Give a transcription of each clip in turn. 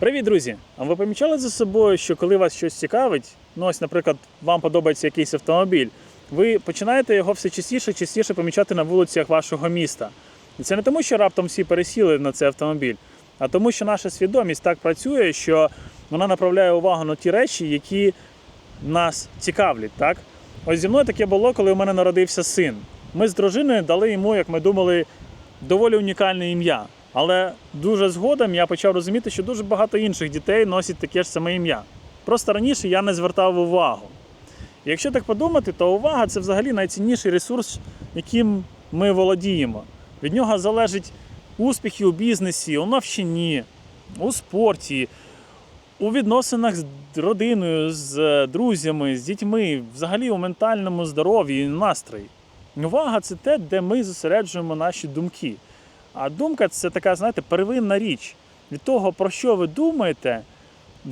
Привіт, друзі! А ви помічали за собою, що коли вас щось цікавить, ну ось, наприклад, вам подобається якийсь автомобіль, ви починаєте його все частіше частіше помічати на вулицях вашого міста. І це не тому, що раптом всі пересіли на цей автомобіль, а тому, що наша свідомість так працює, що вона направляє увагу на ті речі, які нас цікавлять. Так? Ось зі мною таке було, коли у мене народився син. Ми з дружиною дали йому, як ми думали, доволі унікальне ім'я. Але дуже згодом я почав розуміти, що дуже багато інших дітей носять таке ж саме ім'я. Просто раніше я не звертав увагу. Якщо так подумати, то увага це взагалі найцінніший ресурс, яким ми володіємо. Від нього залежить успіхи у бізнесі, у навчанні, у спорті, у відносинах з родиною, з е, друзями, з дітьми, взагалі у ментальному здоров'ї і настрої. Увага це те, де ми зосереджуємо наші думки. А думка це така, знаєте, первинна річ. Від того, про що ви думаєте,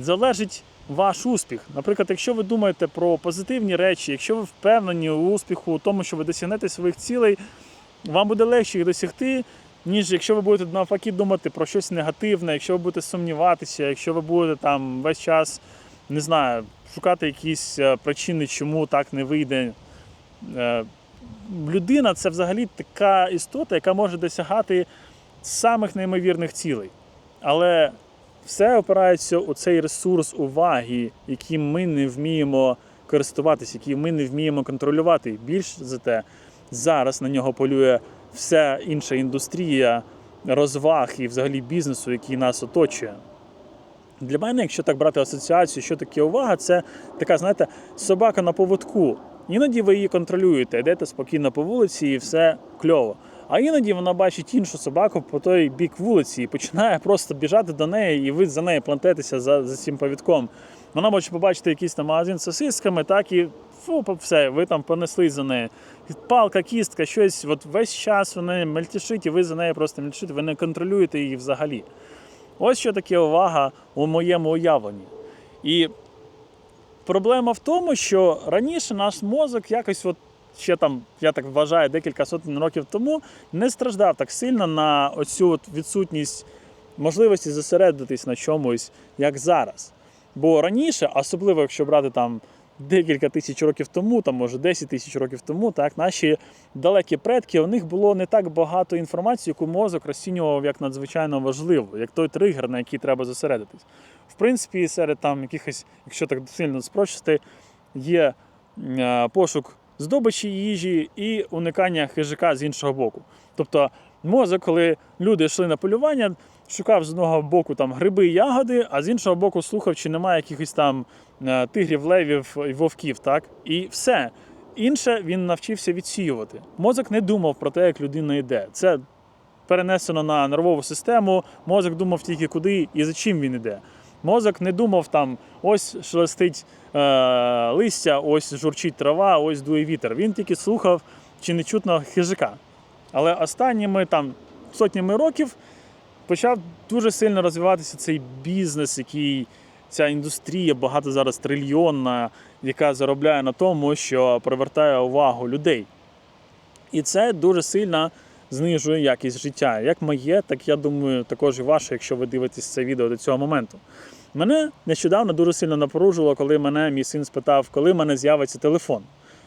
залежить ваш успіх. Наприклад, якщо ви думаєте про позитивні речі, якщо ви впевнені у успіху, у тому, що ви досягнете своїх цілей, вам буде легше їх досягти, ніж якщо ви будете навпаки думати про щось негативне, якщо ви будете сумніватися, якщо ви будете там весь час, не знаю, шукати якісь е, причини, чому так не вийде. Людина це взагалі така істота, яка може досягати самих неймовірних цілей. Але все опирається у цей ресурс уваги, яким ми не вміємо користуватися, який ми не вміємо контролювати. Більш за те, зараз на нього полює вся інша індустрія розваг і взагалі бізнесу, який нас оточує. Для мене, якщо так брати асоціацію, що таке увага, це така, знаєте, собака на поводку. Іноді ви її контролюєте, йдете спокійно по вулиці і все кльово. А іноді вона бачить іншу собаку по той бік вулиці і починає просто біжати до неї, і ви за нею плентетеся за, за цим повідком. Вона може побачити якийсь там магазин з сосисками, так і фу, все, ви там понесли за нею. Палка, кістка, щось, от весь час вона мельтішить, і ви за нею просто мельтішите, ви не контролюєте її взагалі. Ось що таке увага у моєму уявленні. І проблема в тому, що раніше наш мозок якось, от ще там, я так вважаю, декілька сотень років тому не страждав так сильно на оцю от відсутність можливості зосередитись на чомусь, як зараз. Бо раніше, особливо якщо брати там декілька тисяч років тому, там може 10 тисяч років тому, так наші далекі предки, у них було не так багато інформації, яку мозок розцінював як надзвичайно важливу, як той тригер, на який треба зосередитись. В принципі, серед там якихось, якщо так сильно спрощити, є е, пошук здобичі їжі і уникання хижака з іншого боку. Тобто мозок, коли люди йшли на полювання, шукав з одного боку там гриби і ягоди, а з іншого боку слухав, чи немає якихось там е, тигрів, левів і вовків. Так? І все. Інше він навчився відсіювати. Мозок не думав про те, як людина йде. Це перенесено на нервову систему. Мозок думав тільки куди і за чим він йде. Мозок не думав там, ось шелестить е, листя, ось журчить трава, ось дує вітер. Він тільки слухав, чи не чутно хижака. Але останніми там сотнями років почав дуже сильно розвиватися цей бізнес, який ця індустрія багато зараз трильйонна, яка заробляє на тому, що привертає увагу людей. І це дуже сильно знижує якість життя. Як моє, так я думаю, також і ваше, якщо ви дивитесь це відео до цього моменту. Мене нещодавно дуже сильно напоружило, коли мене мій син спитав, коли в мене з'явиться телефон.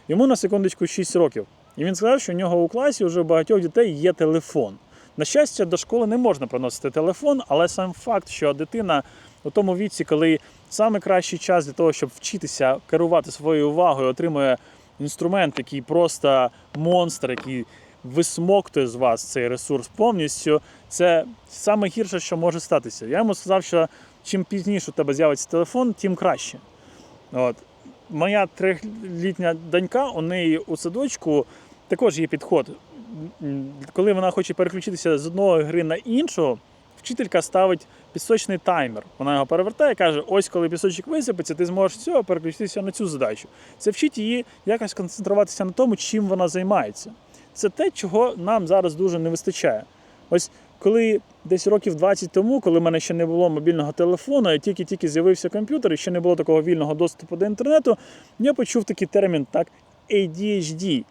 Йому на секундочку 6 років. І він сказав, що у нього у класі вже у багатьох дітей є телефон. На щастя, до школи не можна приносити телефон, але сам факт, що дитина у тому віці, коли саме кращий час для того, щоб вчитися керувати своєю увагою, отримує інструмент, який просто монстр, який висмоктує з вас цей ресурс повністю, це саме гірше, що може статися. Я йому сказав, що чим пізніше у тебе з'явиться телефон, тим краще. От. Моя трьохлітня донька, у неї у садочку також є підход. Коли вона хоче переключитися з одної гри на іншу, вчителька ставить пісочний таймер. Вона його перевертає і каже: ось коли пісочок висипеться, ти зможеш цього переключитися на цю задачу. Це вчить її якось концентруватися на тому, чим вона займається. Це те, чого нам зараз дуже не вистачає. Ось коли десь років 20 тому, коли в мене ще не було мобільного телефону, і тільки-тільки з'явився комп'ютер, і ще не було такого вільного доступу до інтернету, я почув такий термін, так, ADHD.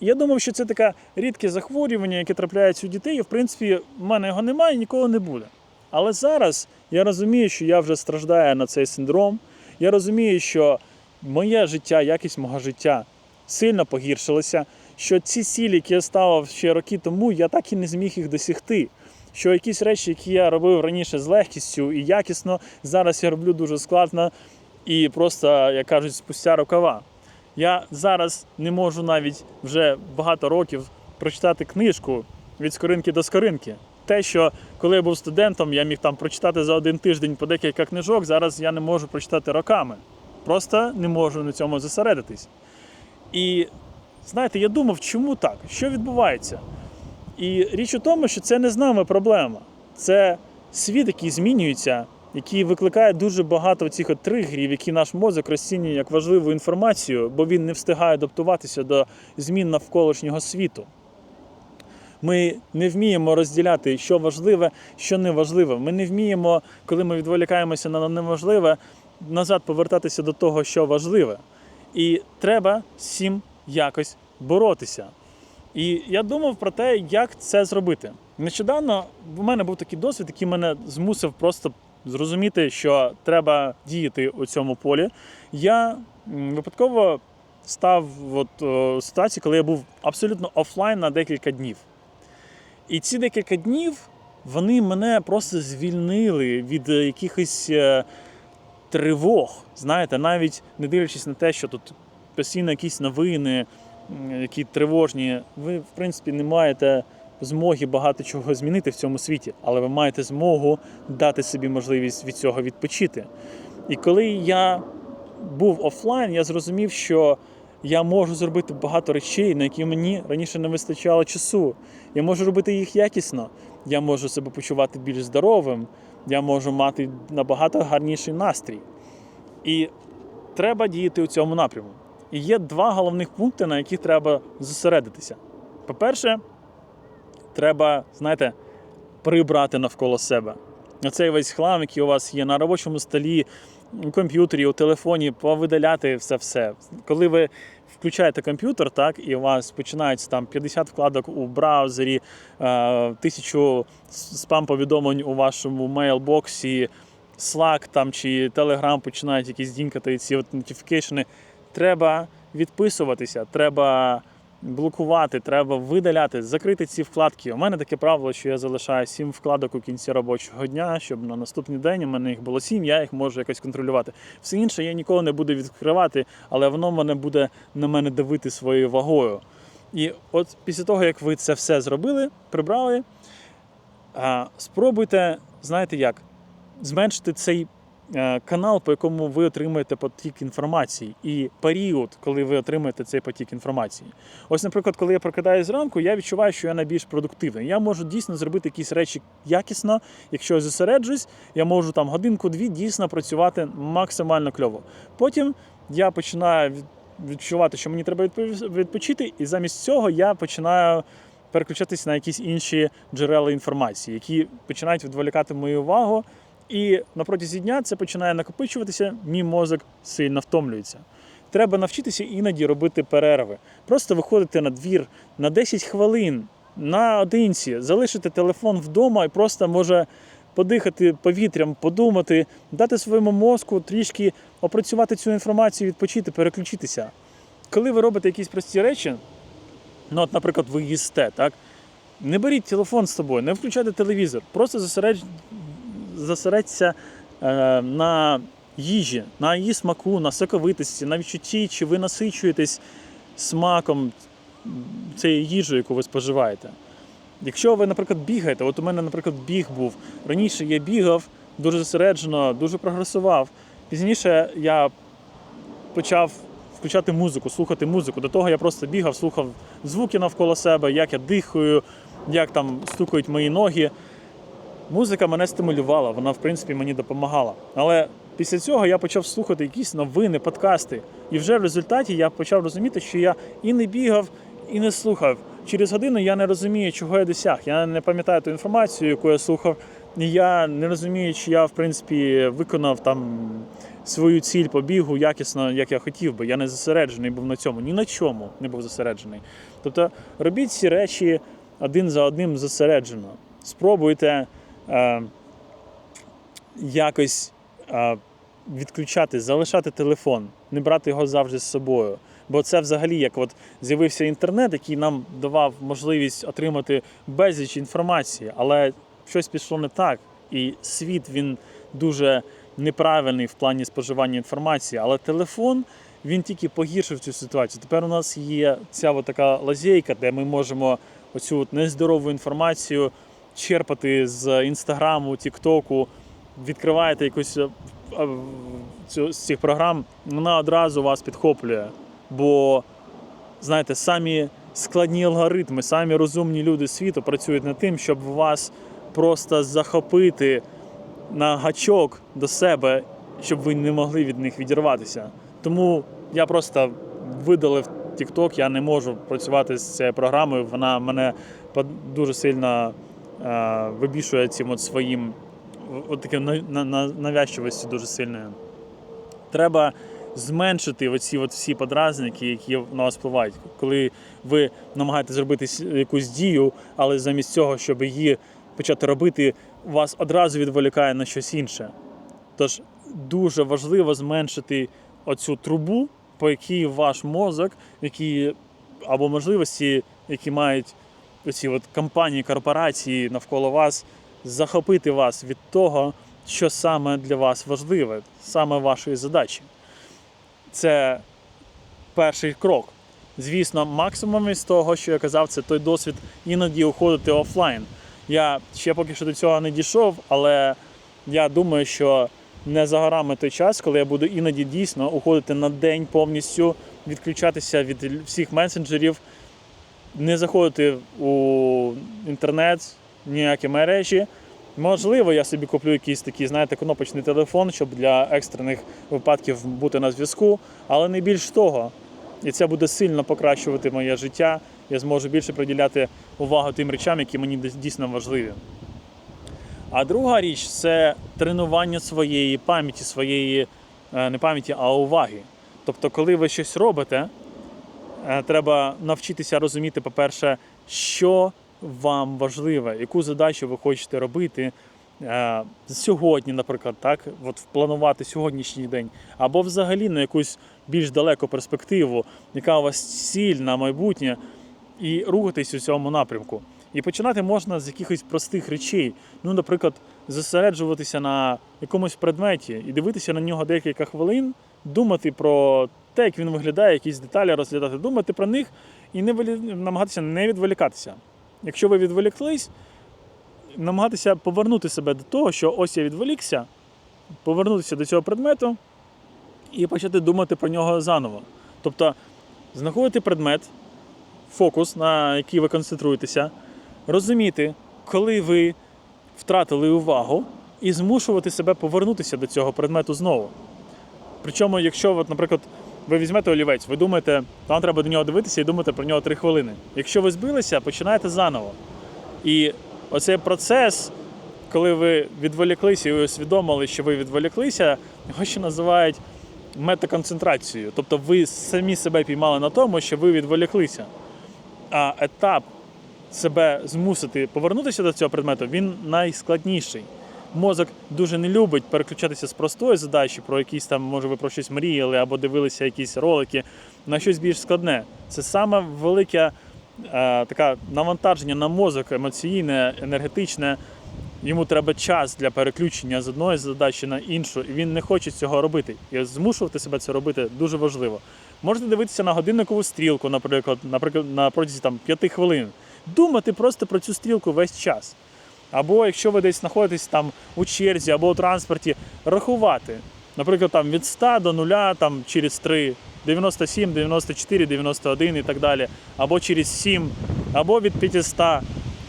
Я думав, що це таке рідке захворювання, яке трапляється у дітей, і в принципі в мене його немає і ніколи не буде. Але зараз Я розумію, що я вже страждаю на цей синдром. Я розумію, що моє життя, якість мого життя сильно погіршилася. Що ці цілі, які я ставив ще роки тому, я так і не зміг їх досягти. Що якісь речі, які я робив раніше з легкістю і якісно, зараз я роблю дуже складно і просто, як кажуть, спустя рукава. Я зараз не можу навіть вже багато років прочитати книжку від скоринки до скоринки. Те, що коли я був студентом, я міг там прочитати за один тиждень по декілька книжок, зараз я не можу прочитати роками. Просто не можу на цьому зосередитись. І знаєте, я думав, чому так? Що відбувається? І річ у тому, що це не з нами проблема. Це світ, який змінюється, який викликає дуже багато цих от тригерів, які наш мозок розцінює як важливу інформацію, бо він не встигає адаптуватися до змін навколишнього світу. Ми не вміємо розділяти, що важливе, що не важливе. Ми не вміємо, коли ми відволікаємося на неможливе, назад повертатися до того, що важливе. І треба з цим якось боротися. І я думав про те, як це зробити. Нещодавно в мене був такий досвід, який мене змусив просто зрозуміти, що треба діяти у цьому полі. Я випадково став от, о, в ситуації, коли я був абсолютно офлайн на декілька днів. І ці декілька днів вони мене просто звільнили від е, якихось е, тривог. Знаєте, навіть не дивлячись на те, що тут постійно якісь новини, які тривожні, ви, в принципі, не маєте змоги багато чого змінити в цьому світі, але ви маєте змогу дати собі можливість від цього відпочити. І коли я був офлайн, я зрозумів, що я можу зробити багато речей, на які мені раніше не вистачало часу. Я можу робити їх якісно, я можу себе почувати більш здоровим, я можу мати набагато гарніший настрій. І треба діяти у цьому напряму. І є два головних пункти, на яких треба зосередитися. По-перше, треба, знаєте, прибрати навколо себе. Оцей весь хлам, який у вас є на робочому столі, у комп'ютері, у телефоні, повидаляти все все. Коли ви включаєте комп'ютер, так, і у вас починається там 50 вкладок у браузері, е, тисячу спам-повідомлень у вашому мейлбоксі, Slack там чи Telegram починають якісь дінькати ці от нотифікейшени. Треба відписуватися, треба блокувати, треба видаляти, закрити ці вкладки. У мене таке правило, що я залишаю 7 вкладок у кінці робочого дня, щоб на наступний день у мене їх було 7, я їх можу якось контролювати. Все інше я ніколи не буду відкривати, але воно мене буде на мене давити своєю вагою. І от після того, як ви це все зробили, прибрали, спробуйте, знаєте як, зменшити цей канал, по якому ви отримуєте потік інформації, і період, коли ви отримуєте цей потік інформації. Ось, наприклад, коли я прокидаюсь зранку, я відчуваю, що я найбільш продуктивний. Я можу дійсно зробити якісь речі якісно. Якщо я зосереджусь, я можу там годинку-дві дійсно працювати максимально кльово. Потім я починаю відчувати, що мені треба відпочити, і замість цього я починаю переключатися на якісь інші джерела інформації, які починають відволікати мою увагу. І на протязі дня це починає накопичуватися, мій мозок сильно втомлюється. Треба навчитися іноді робити перерви. Просто виходити на двір на 10 хвилин наодинці, залишити телефон вдома і просто може подихати повітрям, подумати, дати своєму мозку трішки опрацювати цю інформацію, відпочити, переключитися. Коли ви робите якісь прості речі, ну, от, наприклад, ви їсте, так? Не беріть телефон з собою, не включайте телевізор, просто. Зосередься е, на їжі, на її смаку, на соковитості, на відчутті, чи ви насичуєтесь смаком цієї їжі, яку ви споживаєте. Якщо ви, наприклад, бігаєте, от у мене, наприклад, біг був. Раніше я бігав дуже зосереджено, дуже прогресував. Пізніше я почав включати музику, слухати музику. До того я просто бігав, слухав звуки навколо себе, як я дихаю, як там стукають мої ноги. Музика мене стимулювала, вона, в принципі, мені допомагала. Але після цього я почав слухати якісь новини, подкасти. І вже в результаті я почав розуміти, що я і не бігав, і не слухав. Через годину я не розумію, чого я досяг. Я не пам'ятаю ту інформацію, яку я слухав. І я не розумію, чи я, в принципі, виконав там свою ціль по бігу якісно, як я хотів би. Я не зосереджений був на цьому, ні на чому не був зосереджений. Тобто робіть ці речі один за одним зосереджено. Спробуйте е, якось а, відключати, залишати телефон, не брати його завжди з собою. Бо це взагалі як от з'явився інтернет, який нам давав можливість отримати безліч інформації, але щось пішло не так. І світ він дуже неправильний в плані споживання інформації. Але телефон він тільки погіршив цю ситуацію. Тепер у нас є ця така лазейка, де ми можемо оцю нездорову інформацію черпати з інстаграму, тіктоку, відкриваєте якусь е, цю, з цих програм, вона одразу вас підхоплює. Бо, знаєте, самі складні алгоритми, самі розумні люди світу працюють над тим, щоб вас просто захопити на гачок до себе, щоб ви не могли від них відірватися. Тому я просто видалив TikTok, я не можу працювати з цією програмою. Вона мене дуже сильно вибішує цим от своїм от таким на- на- на- навязчивостю дуже сильною. Треба зменшити оці от всі подразники, які на вас впливають. Коли ви намагаєтесь зробити якусь дію, але замість цього, щоб її почати робити, вас одразу відволікає на щось інше. Тож дуже важливо зменшити оцю трубу, по якій ваш мозок, які або можливості, які мають оці от компанії, корпорації навколо вас, захопити вас від того, що саме для вас важливе, саме вашої задачі. Це перший крок. Звісно, максимум із того, що я казав, це той досвід іноді уходити офлайн. Я ще поки що до цього не дійшов, але я думаю, що не за горами той час, коли я буду іноді дійсно уходити на день повністю, відключатися від всіх месенджерів, не заходити у інтернет, ніякі мережі. Можливо, я собі куплю якийсь такий, знаєте, кнопочний телефон, щоб для екстрених випадків бути на зв'язку, але не більш того. І це буде сильно покращувати моє життя. Я зможу більше приділяти увагу тим речам, які мені дійсно важливі. А друга річ це тренування своєї пам'яті, своєї е, не пам'яті, а уваги. Тобто, коли ви щось робите, треба навчитися розуміти, по-перше, що вам важливе, яку задачу ви хочете робити е, сьогодні, наприклад, так, от впланувати сьогоднішній день, або взагалі на якусь більш далеку перспективу, яка у вас ціль на майбутнє, і рухатись у цьому напрямку. І починати можна з якихось простих речей. Ну, наприклад, зосереджуватися на якомусь предметі і дивитися на нього декілька хвилин, думати про те, як він виглядає, якісь деталі розглядати, думати про них і не намагатися не відволікатися. Якщо ви відволіклись, намагатися повернути себе до того, що ось я відволікся, повернутися до цього предмету і почати думати про нього заново. Тобто знаходити предмет, фокус, на який ви концентруєтеся, розуміти, коли ви втратили увагу, і змушувати себе повернутися до цього предмету знову. Причому, якщо, от, наприклад, ви візьмете олівець, ви думаєте, вам треба до нього дивитися і думати про нього 3 хвилини. Якщо ви збилися, починаєте заново. І оцей процес, коли ви відволіклися і усвідомили, що ви відволіклися, його ще називають метаконцентрацією. Тобто ви самі себе піймали на тому, що ви відволіклися. А етап себе змусити повернутися до цього предмету, він найскладніший. Мозок дуже не любить переключатися з простої задачі, про якісь там, може, ви про щось мріяли або дивилися якісь ролики, на щось більш складне. Це саме велике е, таке навантаження на мозок емоційне, енергетичне. Йому треба час для переключення з одної задачі на іншу, і він не хоче цього робити. І змушувати себе це робити дуже важливо. Можете дивитися на годинникову стрілку, наприклад, наприклад, на протязі там, 5 хвилин. Думати просто про цю стрілку весь час. Або якщо ви десь знаходитесь там у черзі або у транспорті, рахувати. Наприклад, там від 100 до 0 там, через 3, 97, 94, 91 і так далі, або через 7, або від 500.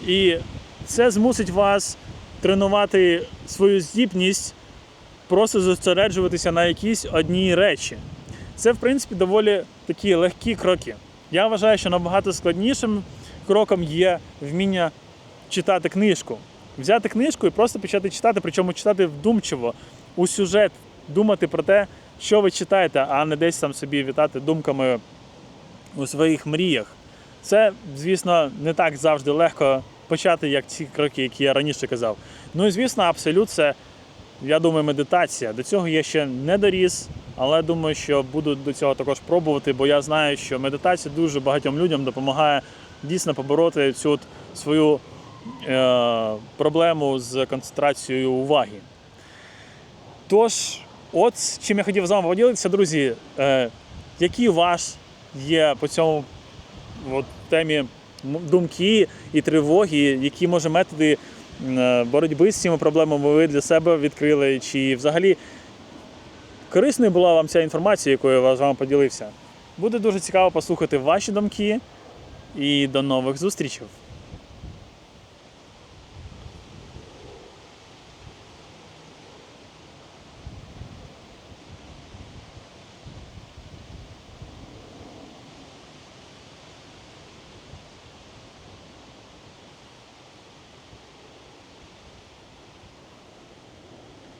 І це змусить вас тренувати свою здібність, просто зосереджуватися на якійсь одній речі. Це, в принципі, доволі такі легкі кроки. Я вважаю, що набагато складнішим кроком є вміння читати книжку. Взяти книжку і просто почати читати, причому читати вдумчиво у сюжет, думати про те, що ви читаєте, а не десь там собі вітати думками у своїх мріях. Це, звісно, не так завжди легко почати, як ці кроки, які я раніше казав. Ну і звісно, абсолют це я думаю, медитація. До цього я ще не доріс, але думаю, що буду до цього також пробувати, бо я знаю, що медитація дуже багатьом людям допомагає дійсно побороти цю свою проблему з концентрацією уваги. Тож, от чим я хотів з вами поділитися, друзі, е, які у вас є по цьому от, темі думки і тривоги, які може методи е, боротьби з цими проблемами ви для себе відкрили, чи взагалі корисною була вам ця інформація, якою я з вами поділився. Буде дуже цікаво послухати ваші думки і до нових зустрічей.